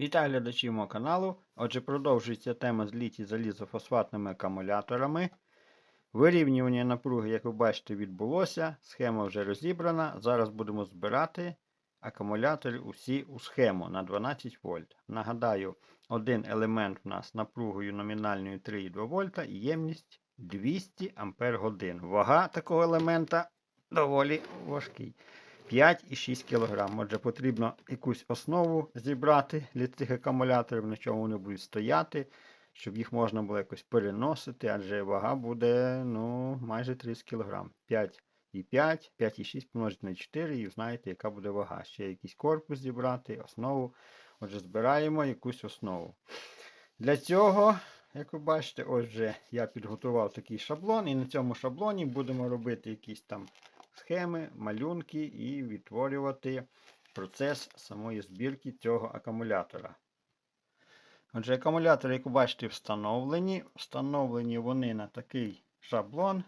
Вітаю глядачів мого каналу. Отже, продовжується тема з літій залізофосфатними акумуляторами. Вирівнювання напруги, як ви бачите, відбулося. Схема вже розібрана. Зараз будемо збирати акумулятори усі у схему на 12 вольт. Нагадаю, один елемент у нас напругою номінальною 3,2 вольта і ємність 200 ампер годин. Вага такого елемента доволі важкий. 5,6 кг. Отже, потрібно якусь основу зібрати для цих акумуляторів, на чому вони будуть стояти, щоб їх можна було якось переносити, адже вага буде ну, майже 30 кг. 5,5, 5,6 помножити на 4 і знаєте, яка буде вага. Ще якийсь корпус зібрати, основу. Отже, збираємо якусь основу. Для цього, як ви бачите, ось вже я підготував такий шаблон, і на цьому шаблоні будемо робити якісь там схеми, малюнки і відтворювати процес самої збірки цього акумулятора. Отже, акумулятори, як ви бачите, встановлені. Встановлені вони на такий шаблон.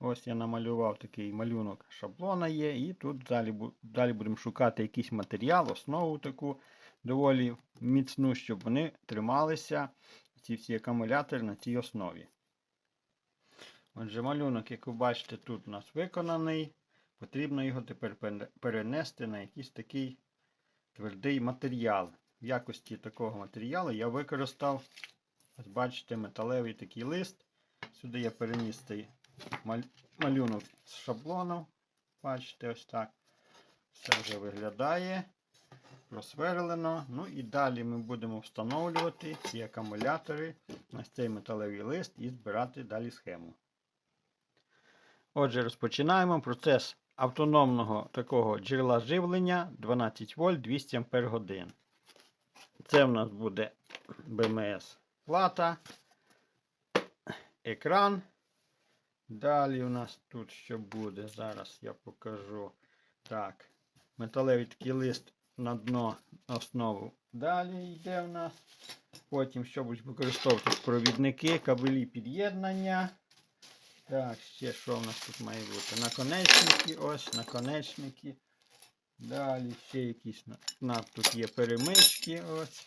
Ось я намалював такий малюнок шаблона є. І тут далі, далі будемо шукати якийсь матеріал, основу таку доволі міцну, щоб вони трималися, ці всі акумулятори на цій основі. Отже, малюнок, як ви бачите, тут у нас виконаний. Потрібно його тепер перенести на якийсь такий твердий матеріал. В якості такого матеріалу я використав, ось бачите, металевий такий лист. Сюди я переніс цей малюнок з шаблону. Бачите, ось так. Все вже виглядає. Просверлено. Ну і далі ми будемо встановлювати ці акумулятори на цей металевий лист і збирати далі схему. Отже, розпочинаємо процес автономного такого джерела живлення 12 вольт 200 ампер годин. Це в нас буде БМС плата, екран. Далі у нас тут що буде? Зараз я покажу. Так, металевий такий лист на дно основу. Далі йде у нас. Потім, що будуть використовуватись провідники, кабелі під'єднання. Так, ще що в нас тут має бути? Наконечники, ось наконечники. Далі ще якісь на, на- тут є перемички. ось.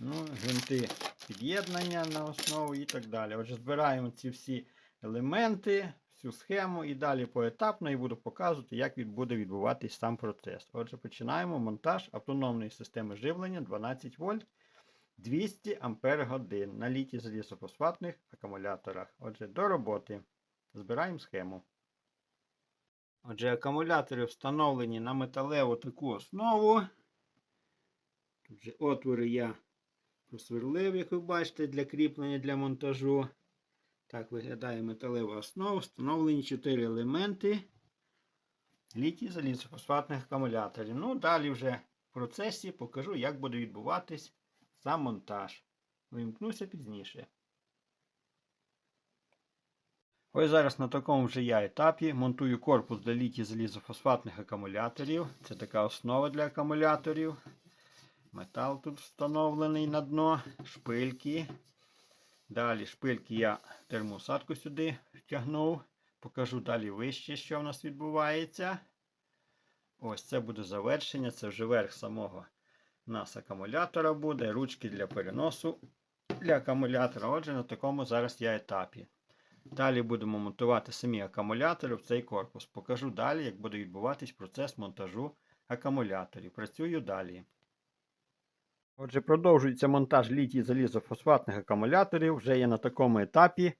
Ну, гвинти під'єднання на основу і так далі. Отже, збираємо ці всі елементи, всю схему і далі поетапно і буду показувати, як буде відбуватись сам процес. Отже, починаємо монтаж автономної системи живлення 12 вольт 200 ампер годин на літій залізофосфатних акумуляторах. Отже, до роботи. Збираємо схему. Отже, акумулятори встановлені на металеву таку основу. Тут же отвори я просверлив, як ви бачите, для кріплення для монтажу. Так виглядає металева основа. Встановлені 4 елементи літій залізофосфатних акумуляторів. Ну, далі вже в процесі покажу, як буде відбуватись сам монтаж. Вимкнуся пізніше. Ось зараз на такому вже я етапі монтую корпус для літій залізофосфатних акумуляторів. Це така основа для акумуляторів. Метал тут встановлений на дно, шпильки. Далі шпильки я термоусадку сюди втягнув. Покажу далі вище, що в нас відбувається. Ось це буде завершення, це вже верх самого у нас акумулятора буде, ручки для переносу для акумулятора. Отже, на такому зараз я етапі. Далі будемо монтувати самі акумулятори в цей корпус. Покажу далі, як буде відбуватись процес монтажу акумуляторів. Працюю далі. Отже, продовжується монтаж літій залізофосфатних акумуляторів. Вже є на такому етапі.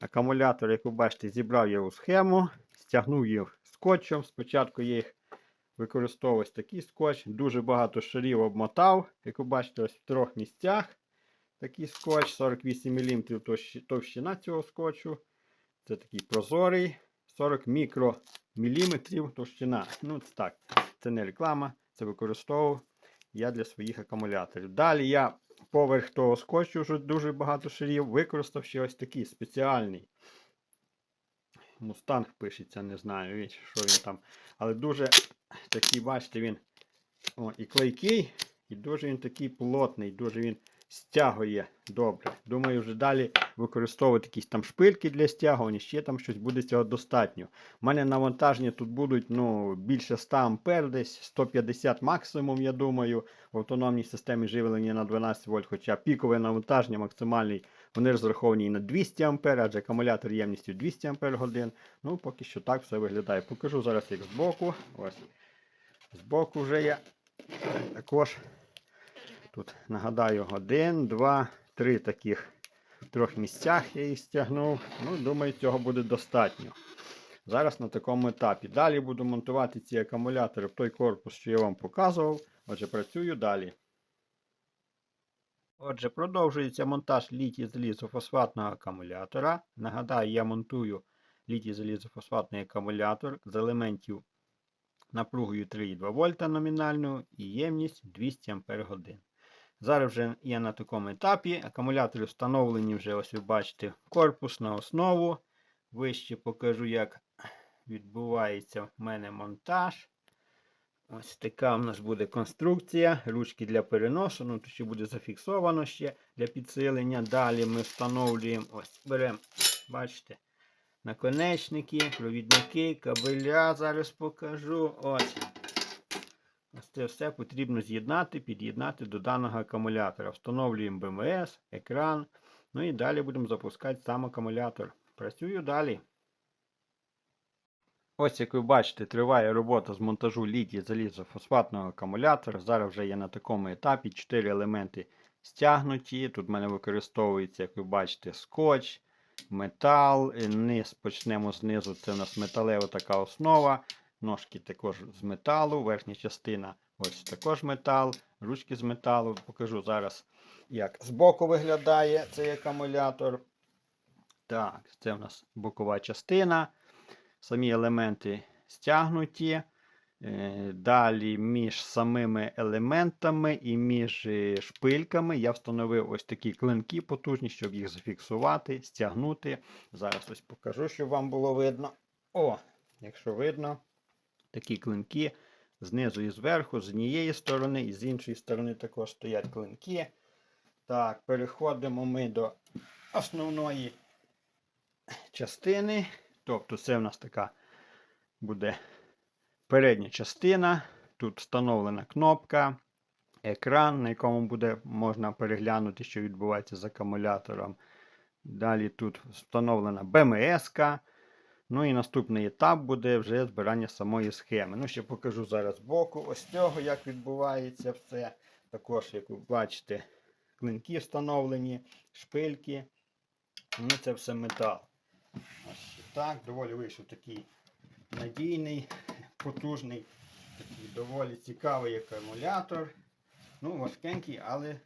Акумулятор, як ви бачите, зібрав я у схему, стягнув їх скотчем. Спочатку я їх використовував такий скотч. Дуже багато шарів обмотав. Як ви бачите, ось в трьох місцях такий скотч, 48 мм товщина цього скотчу. Це такий прозорий, 40 мікроміліметрів товщина. Ну, це так, це не реклама, це використовував я для своїх акумуляторів. Далі я поверх того скотчу вже дуже багато шарів використав ще ось такий спеціальний. Мустанг пишеться, не знаю, що він там. Але дуже такий, бачите, він о, і клейкий, і дуже він такий плотний, дуже він стягує добре. Думаю, вже далі використовувати якісь там шпильки для стягування, ще там щось буде цього достатньо. У мене навантаження тут будуть ну, більше 100 ампер, десь 150 максимум, я думаю, в автономній системі живлення на 12 вольт, хоча пікове навантаження максимальний, вони розраховані на 200 ампер, адже акумулятор ємністю 200 ампер годин. Ну, поки що так все виглядає. Покажу зараз як збоку. Ось. Збоку вже я також. Тут нагадаю, один, два, три таких в трьох місцях я їх стягнув. Ну, думаю, цього буде достатньо. Зараз на такому етапі. Далі буду монтувати ці акумулятори в той корпус, що я вам показував. Отже, працюю далі. Отже, продовжується монтаж літій залізофосфатного акумулятора. Нагадаю, я монтую літій залізофосфатний акумулятор з елементів напругою 3,2 вольта номінальною і ємність 200 Ампер годин. Зараз вже я на такому етапі. Акумулятори встановлені вже, ось ви бачите, корпус на основу. Вище покажу, як відбувається в мене монтаж. Ось така в нас буде конструкція. Ручки для переносу. Ну, тут ще буде зафіксовано ще для підсилення. Далі ми встановлюємо, ось, беремо, бачите, наконечники, провідники, кабеля. Зараз покажу. Ось. Ось це все потрібно з'єднати, під'єднати до даного акумулятора. Встановлюємо БМС, екран. Ну і далі будемо запускати сам акумулятор. Працюю далі. Ось, як ви бачите, триває робота з монтажу літій залізофосфатного акумулятора. Зараз вже є на такому етапі 4 елементи стягнуті. Тут в мене використовується, як ви бачите, скотч, метал. Е, Низ почнемо знизу. Це у нас металева така основа. Ножки також з металу, верхня частина ось також метал, ручки з металу. Покажу зараз, як збоку виглядає цей акумулятор. Так, це у нас бокова частина. Самі елементи стягнуті. Е, Далі між самими елементами і між е, шпильками я встановив ось такі клинки потужні, щоб їх зафіксувати, стягнути. Зараз ось покажу, щоб вам було видно. О, якщо видно, такі клинки знизу і зверху, з однієї сторони, і з іншої сторони також стоять клинки. Так, переходимо ми до основної частини. Тобто, це в нас така буде передня частина. Тут встановлена кнопка, екран, на якому буде можна переглянути, що відбувається з акумулятором. Далі тут встановлена БМС. -ка. Ну і наступний етап буде вже збирання самої схеми. Ну, ще покажу зараз збоку. Ось цього, як відбувається все. Також, як ви бачите, клинки встановлені, шпильки. Ну, це все метал. Ось так, доволі вийшов такий надійний, потужний, такий доволі цікавий акумулятор. Ну, важкенький, але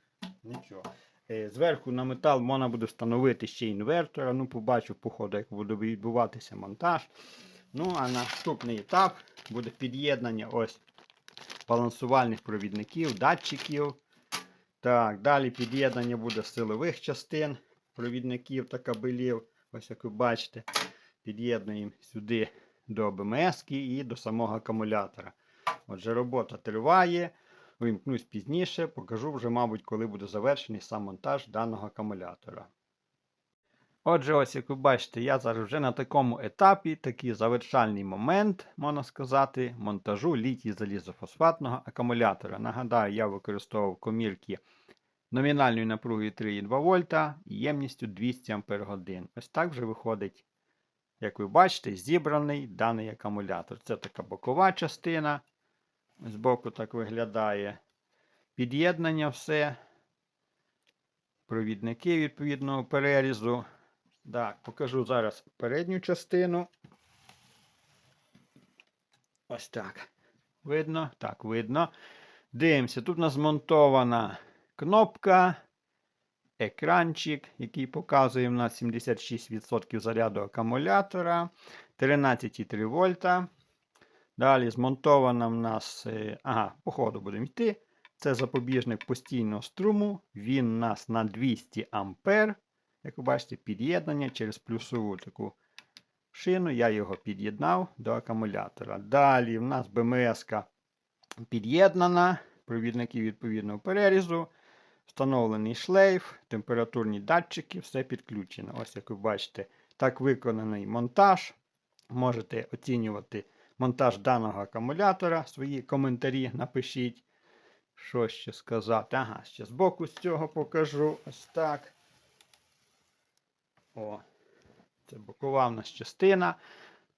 нічого. Е, Зверху на метал можна буде встановити ще інвертора. Ну, побачу по ходу, як буде відбуватися монтаж. Ну, а наступний етап буде під'єднання ось балансувальних провідників, датчиків. Так, далі під'єднання буде силових частин провідників та кабелів. Ось як ви бачите, під'єднуємо сюди до БМС і до самого акумулятора. Отже, робота триває. Вимкнусь пізніше, покажу вже, мабуть, коли буде завершений сам монтаж даного акумулятора. Отже, ось як ви бачите, я зараз вже на такому етапі, такий завершальний момент, можна сказати, монтажу літій залізофосфатного акумулятора. Нагадаю, я використовував комірки номінальною напругою 3,2 вольта і ємністю 200 Ах. Ось так вже виходить, як ви бачите, зібраний даний акумулятор. Це така бокова частина. Збоку так виглядає. Під'єднання все. Провідники відповідного перерізу. Так, покажу зараз передню частину. Ось так. Видно? Так, видно. Дивимося, тут у нас змонтована кнопка, екранчик, який показує в нас 76% заряду акумулятора, 13,3 вольта. Далі змонтована в нас, е, ага, по ходу будемо йти. Це запобіжник постійного струму. Він у нас на 200 ампер. Як ви бачите, під'єднання через плюсову таку шину. Я його під'єднав до акумулятора. Далі в нас БМС під'єднана, провідники відповідного перерізу. Встановлений шлейф, температурні датчики, все підключено. Ось як ви бачите, так виконаний монтаж. Можете оцінювати монтаж даного акумулятора. Свої коментарі напишіть. Що ще сказати? Ага, ще збоку з цього покажу. Ось так. О, це бокова в нас частина.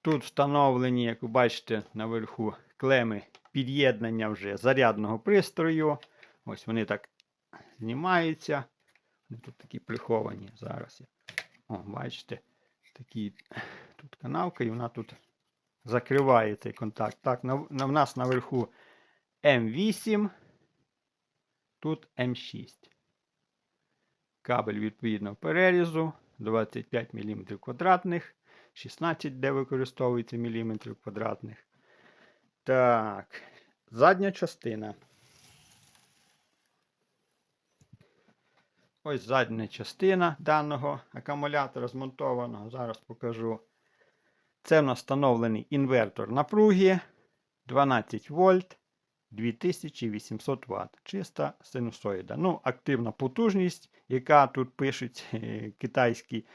Тут встановлені, як ви бачите, наверху клеми під'єднання вже зарядного пристрою. Ось вони так знімаються. Вони тут такі приховані зараз. О, бачите, такі тут канавка, і вона тут закриває цей контакт. Так, на, на, в нас наверху М8, тут М6. Кабель відповідно перерізу 25 мм квадратних, 16, де використовується міліметрів квадратних. Так, задня частина. Ось задня частина даного акумулятора змонтованого. Зараз покажу. Це встановлений інвертор напруги 12 вольт 2800 Вт. Чиста синусоїда. Ну, активна потужність, яка тут пишуть е, китайські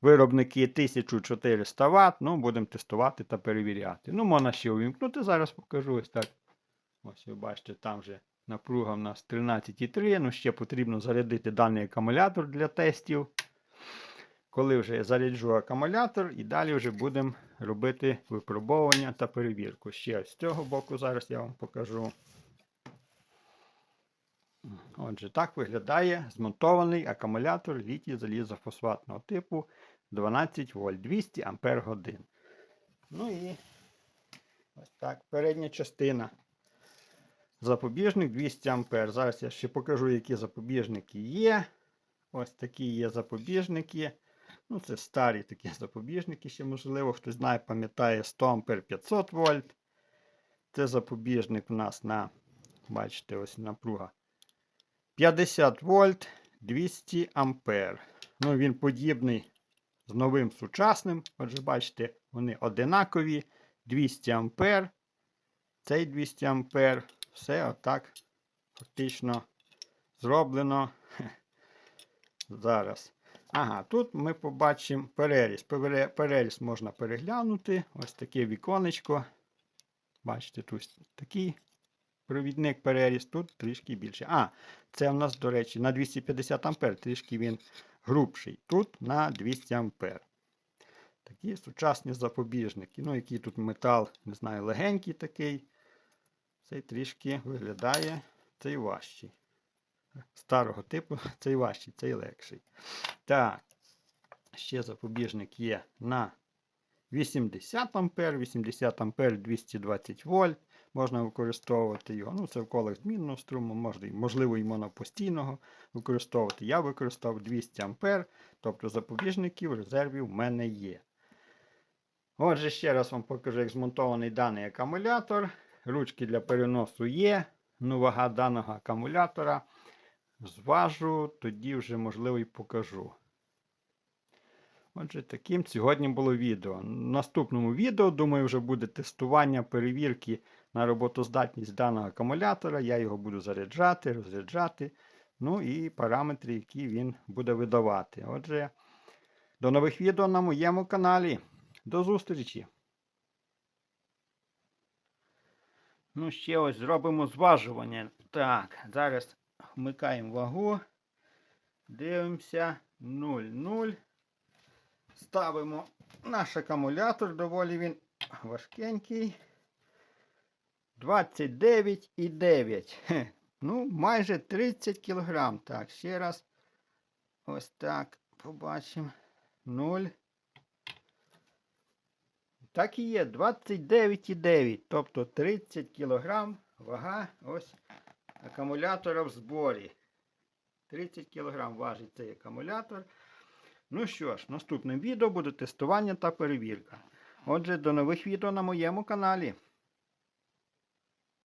виробники 1400 Вт. Ну, будемо тестувати та перевіряти. Ну, можна ще увімкнути. Зараз покажу ось так. Ось ви бачите, там вже напруга в нас 13,3. Ну, ще потрібно зарядити даний акумулятор для тестів. Коли вже я заряджу акумулятор, і далі вже будемо робити випробовування та перевірку. Ще з цього боку зараз я вам покажу. Отже, так виглядає змонтований акумулятор літій залізофосфатного типу 12 вольт 200 ампер годин. Ну і ось так, передня частина. Запобіжник 200 ампер. Зараз я ще покажу, які запобіжники є. Ось такі є запобіжники. Ну, це старі такі запобіжники, ще, можливо, хтось знає, пам'ятає 100 ампер 500 вольт. Це запобіжник у нас на, бачите, ось напруга 50 вольт 200 ампер. Ну, він подібний з новим сучасним. Отже, бачите, вони одинакові. 200 ампер. Цей 200 ампер. Все отак фактично зроблено. Зараз. Ага, тут ми побачимо переріз. Пере- Переріз можна переглянути. Ось таке віконечко. Бачите, тут такий провідник переріз, тут трішки більше. А, це в нас, до речі, на 250 ампер, трішки він грубший. Тут на 200 ампер. Такі сучасні запобіжники. Ну, який тут метал, не знаю, легенький такий. Цей трішки виглядає цей важчий. Старого типу цей важчий, цей легший. Так, ще запобіжник є на 80 ампер, 80 ампер 220 вольт. Можна використовувати його. Ну, це в колах змінного струму, можливо, і монопостійного використовувати. Я використовував 200 ампер, тобто запобіжників в резерві в мене є. Отже, ще раз вам покажу, як змонтований даний акумулятор. Ручки для переносу є. Ну, вага даного акумулятора зважу, тоді вже, можливо, і покажу. Отже, таким сьогодні було відео. В наступному відео, думаю, вже буде тестування перевірки на роботоздатність даного акумулятора. Я його буду заряджати, розряджати. Ну і параметри, які він буде видавати. Отже, до нових відео на моєму каналі. До зустрічі! Ну, ще ось зробимо зважування. Так, зараз вмикаємо вагу. Дивимося 0,0. Ставимо наш акумулятор, доволі він важкенький. 29,9. Ну, майже 30 кг. Так, ще раз. Ось так. Побачимо. 0. Так і є. 29,9. Тобто 30 кг вага ось акумулятора в зборі. 30 кг важить цей акумулятор. Ну що ж, наступним відео буде тестування та перевірка. Отже, до нових відео на моєму каналі.